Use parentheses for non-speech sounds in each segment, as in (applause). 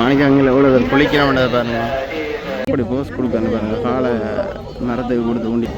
மாணிக்கங்களில் எவ்வளோ பேர் குளிக்கிறவன்றதை பாருங்க. இப்படி போஸ் கொடுக்கணும் பாருங்க. காலை மரத்துக்கு கொடுத்து ஊண்டி.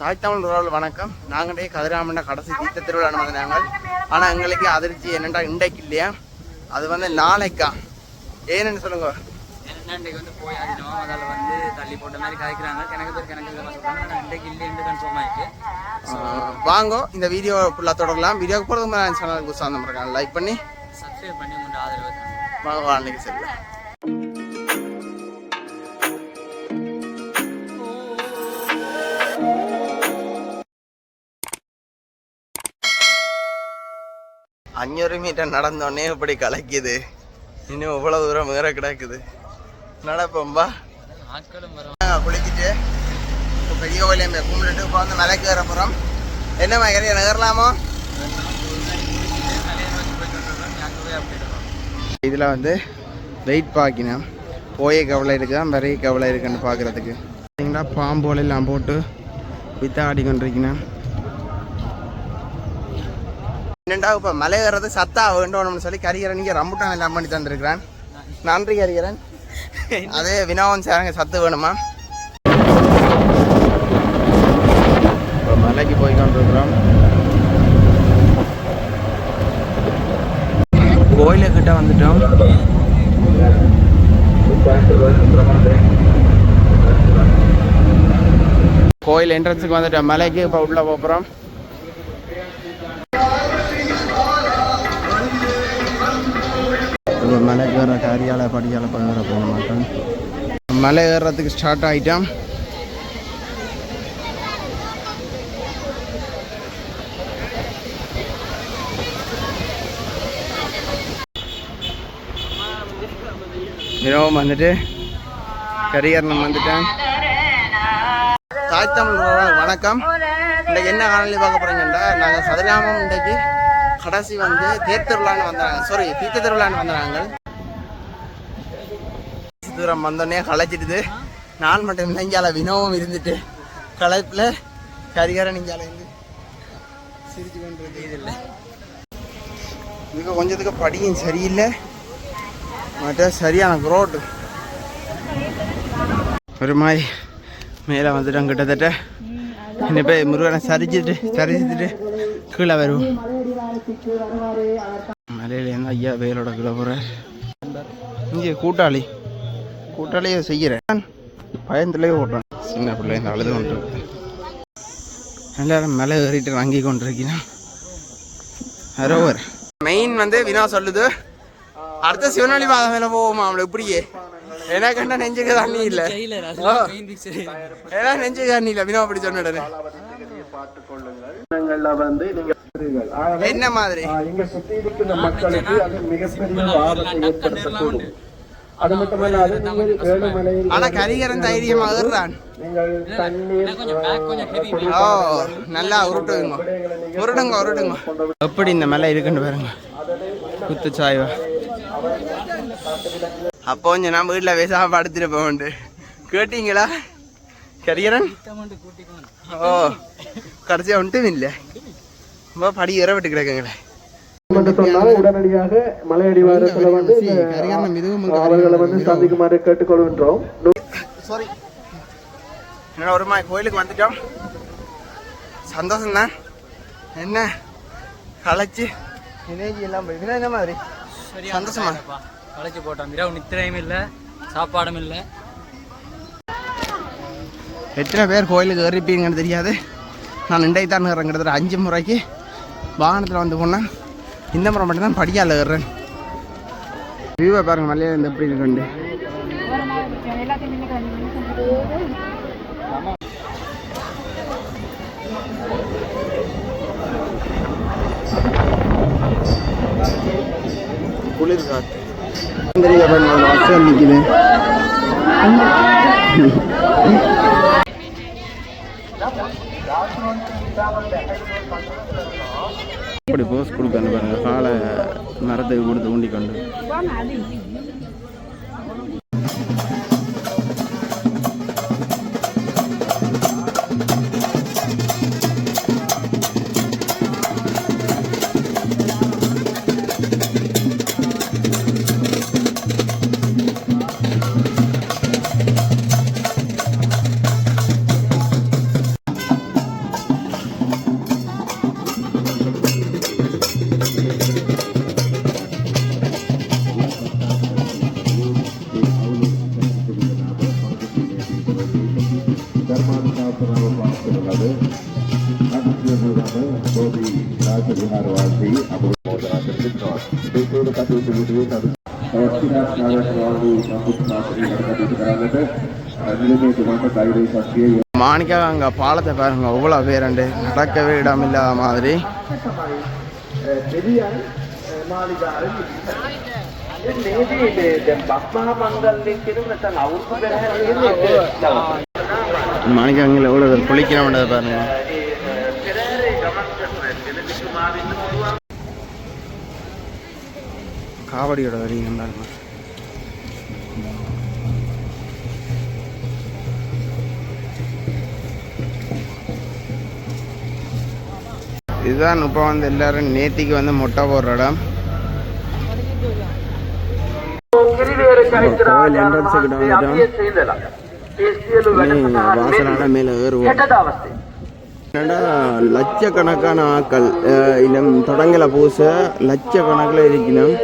தாய் தமிழ் உறவுகள் வணக்கம். நாங்களே கதிராமண்ட கடைசி தீர்த்த திருவிழா நடந்த நாங்கள். ஆனால் எங்களுக்கு அதிர்ச்சி என்னென்றா இன்றைக்கு இல்லையா? அது வந்து நாளைக்கா. ஏன்னு சொல்லுங்க. என்னன்னா இன்றைக்கு வந்து போய் ஆடினோம் அதில் வந்து தள்ளி போட்ட மாதிரி கதைக்கிறாங்க. கணக்கு பேர் கணக்கு இதெல்லாம் சொல்கிறாங்க ஆனால் இன்றைக்கு இல்லைன்னு கன்ஃபார்ம் ஆயிட்டு ஆஹ் வாங்கோ இந்த வீடியோ ஃபுல்லாக தொடரலாம். வீடியோக்கு போகிறதுக்கு முன்னாடி சேனலுக்கு உற்சாகம் இருக்காங்க. லைக் பண்ணி சப்ஸ்கிரைப் பண்ணி உங்களோட ஆதரவு வாங்க அன்னைக்கு சரி அஞ்சூறு மீட்டர் நடந்தோடனே இப்படி கலக்குது. இன்னும் இவ்வளவு தூரம் வேற கிடக்குது. நடப்போம்பா குளிச்சுட்டு இப்போ பெரிய கோயிலையும் கும்பிட்டுட்டு இப்போ வந்து மலைக்கு ஏற போகிறோம் என்ன மகரிய நகரலாமோ? இதில் வந்து வெயிட் பார்க்கணும் போய கவலை இருக்குதா நிறைய கவலை இருக்குன்னு பார்க்குறதுக்கு பார்த்தீங்களா பாம்போல எல்லாம் போட்டு வித்தாடி கொண்டிருக்கணும் என்னண்டா இப்போ மலை ஏறது சத்தா வேண்டணும்னு சொல்லி கரிகரன் இங்கே ரம்புட்டான் எல்லாம் பண்ணி தந்திருக்கிறான். நன்றி கரிகரன் அதே வினாவன் சேரங்க சத்து வேணுமா? மலைக்கு போய் கொண்டிருக்கிறோம் கோயிலுக்கிட்ட வந்துட்டோம். கோயில் என்ட்ரன்ஸுக்கு வந்துட்டோம். மலைக்கு இப்போ உள்ள போகிறோம் மலை ஏற கரியால படியால பகிர போக மாட்டோம் மலை ஏறுறதுக்கு ஸ்டார்ட் ஆகிட்டோம் வினோம் வந்துட்டு கரியர்னம் வந்துட்டேன். தாய் தமிழ் வணக்கம். இன்றைக்கு என்ன காணொலி பார்க்க போறீங்கன்னா நாங்கள் சதுராமம் இன்றைக்கு கடைசி வந்து தேர் திருவிழான்னு வந்தாங்க. சாரி தீர்த்த திருவிழான்னு வந்தாங்க. தூரம் வந்தோடனே களைச்சிட்டுது. நான் மட்டும் நெஞ்சால வினோவும் இருந்துட்டு களைப்பில் கரிகார நெஞ்சால இருந்து சிரிச்சு கொண்டு இது இல்லை. இதுக்கு கொஞ்சத்துக்கு படியும் சரியில்லை. மற்ற சரியான ரோடு ஒரு மாதிரி மேலே வந்துட்டோம் கிட்டத்தட்ட. என்ன போய் முருகனை சரிச்சிட்டு சரிச்சிட்டு கீழே வருவோம். மலையிலேருந்து ஐயா வேலோட கீழே போகிறார் இங்கே கூட்டாளி. கூட்டாளியை செய்கிறேன். பயந்துலேயே ஓட்டுறேன் சின்ன பிள்ளை இந்த அழுது கொண்டு. இருக்கு. எல்லாரும் மேலே ஏறிட்டு வாங்கி கொண்டிருக்கிறேன். அரோவர் மெயின் வந்து வினா சொல்லுது. அடுத்த சிவனொளி பாதம் மேலே போவோமா அவளை? இப்படியே. எனக்கு என்ன நெஞ்சுக்கு தண்ணி இல்லை. ஏன்னா நெஞ்சுக்கு தண்ணி இல்லை. வினா அப்படி சொன்னிடனே என்ன மாதிரி? இங்க சுத்தி இருக்கிற மக்களுக்கு அது மிகப்பெரிய ஆபத்தை ஏற்படுத்தக்கூடும். அது மட்டுமல்லாது நீங்கள் ஏழுமலையில் ஆனா கரிகரன் தைரியமா ஏறுறான் நீங்கள் தண்ணீர் ஓ நல்லா உருட்டுங்க உருடுங்க உருடுங்க. எப்படி இந்த மலை இருக்குன்னு பாருங்க. குத்து சாய்வா. அப்போ கொஞ்சம் நான் வீட்டில் பேசாம படுத்துட்டு போவேன் கேட்டீங்களா? கரிகரன் ஓ கடைசியா ஒன்றும் இல்லை ரொம்ப படி ஏற விட்டு கிடக்குங்களே. என்று சொன்னால் உடனடியாக மலையடிவாரத்துல வந்து இந்த கரிகரன் மிகவும் அவர்களை வந்து சந்திக்குமாறு கேட்டுக்கொள்கின்றோம். சாரி என்ன ஒரு மாதிரி கோயிலுக்கு வந்துட்டோம். சந்தோஷம் தான் என்ன? களைச்சு. எனர்ஜி எல்லாம் போய் என்ன மாதிரி? சந்தோஷமா? களைச்சு போட்டோம். இரவு நித்திரையும் இல்லை சாப்பாடும் இல்லை. எத்தனை பேர் கோயிலுக்கு ஏறிப்பீங்கன்னு தெரியாது. நான் இன்றைக்கு தான் கிட்டத்தட்ட அஞ்சு முறைக்கு வாகனத்தில் வந்து போனேன். இந்த முறை மட்டும் தான் படியால் ஏறுறேன். வியூவை பாருங்க மலையில இந்த எப்படி இருக்குண்டு குளிர் காற்று தெரியல பாருங்க ஒரு வசம் (laughs) இப்படி போஸ் கொடுக்க பாருங்க. காலை மரத்துக்கு கொடுத்து ஊண்டி கொண்டு செய்யப்பட்டுள்ளது கோபி ராஜவிகாரவாசி அபூர்வராஜிருக்கிறார் இதோடு கட்டுவிட்டு விட்டு அது நிலைமைக்கு கைதை சக்தியை மாணிக்கா அங்கே பாலத்தை பாருங்க அவ்வளோ பேரண்டு நடக்கவே இடம் இல்லாத மாதிரி දෙවියන් මාලිගාවෙන් මේදී මේ දැන් බක්මහා මංගල්‍යයෙන් කියන නැත්නම් අවුරුදු පෙරහැර மாணிக்காங்கில் எவ்வளோ பேர் குளிக்கிற மாட்டேன் பாருங்க. காவடியோட வரியும் பாருங்க இதுதான் இப்போ வந்து எல்லாரும் நேத்திக்கு வந்து முட்டை போடுற இடம். கோயில் என்ட்ரன்ஸுக்கிட்ட வந்துட்டோம். வாசலான மேலே ஏறுவோம். லட்சக்கணக்கான ஆக்கள் இன்னும் தொடங்கல பூச லட்சக்கணக்கில் இருக்கணும்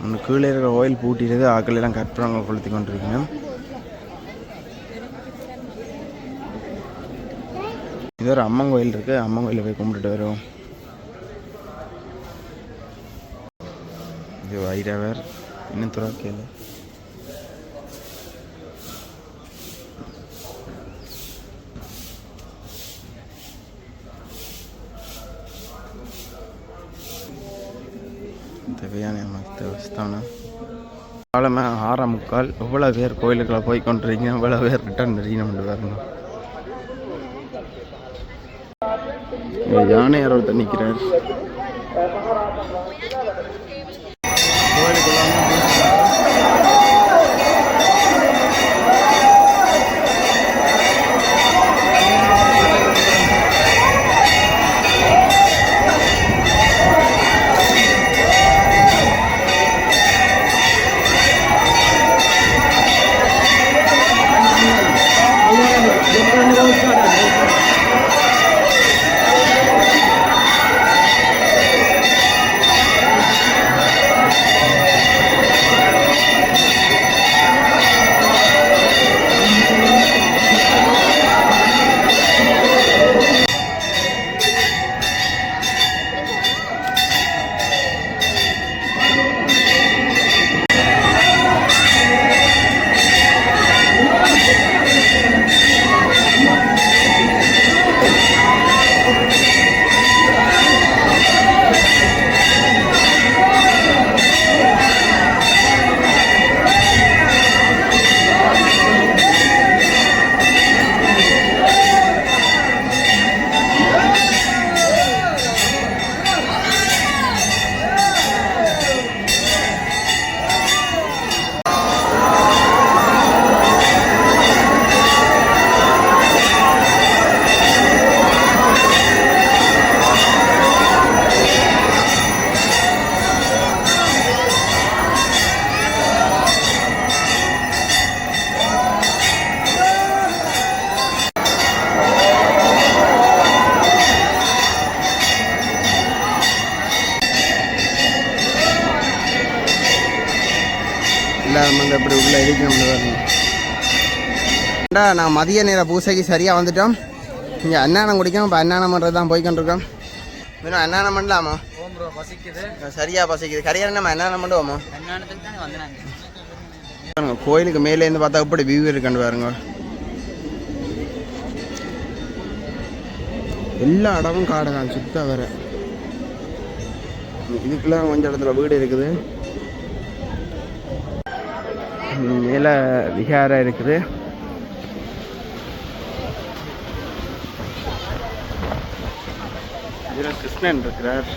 ஒன்று கீழே இருக்கிற ஆயில் பூட்டிடுது ஆக்கள் எல்லாம் கட்டுறாங்க கொளுத்தி கொண்டிருக்கணும் இது ஒரு அம்மன் கோயில் இருக்கு. அம்மன் கோயிலில் போய் கும்பிட்டுட்டு வருவோம். இது வைரவர் இன்னும் துறக்கையில் தேவையான நமக்கு தேவஸ்தானம். ஆறாம் முக்கால். எவ்வளோ பேர் கோயிலுக்குள்ள போய் கொண்டிருக்கீங்க? எவ்வளோ பேர் ரிட்டர்ன் தெரியணும் வரணும். யானை யாரோ ஒருத்தர் நிற்கிறார் எல்லாரும் வந்து அப்படி உள்ள இருக்கணும்னு வரணும் நான் மதிய நேர பூசைக்கு சரியாக வந்துட்டோம். இங்கே அன்னானம் குடிக்கும் இப்போ அன்னானம் பண்ணுறது தான் போய்க்கொண்டிருக்கோம் இன்னும் அன்னானம் பண்ணலாமா? சரியாக பசிக்குது. கரையாறு நம்ம அன்னானம் பண்ணுவோமா? பாருங்க கோயிலுக்கு மேலேருந்து பார்த்தா எப்படி வியூ இருக்குன்னு பாருங்க. எல்லா இடமும் காடு தான் சுத்த வர இதுக்கெல்லாம் கொஞ்சம் இடத்துல வீடு இருக்குது. மேலே விகாரம் இருக்குது. இதில் கிருஷ்ணன் இருக்கிறார்.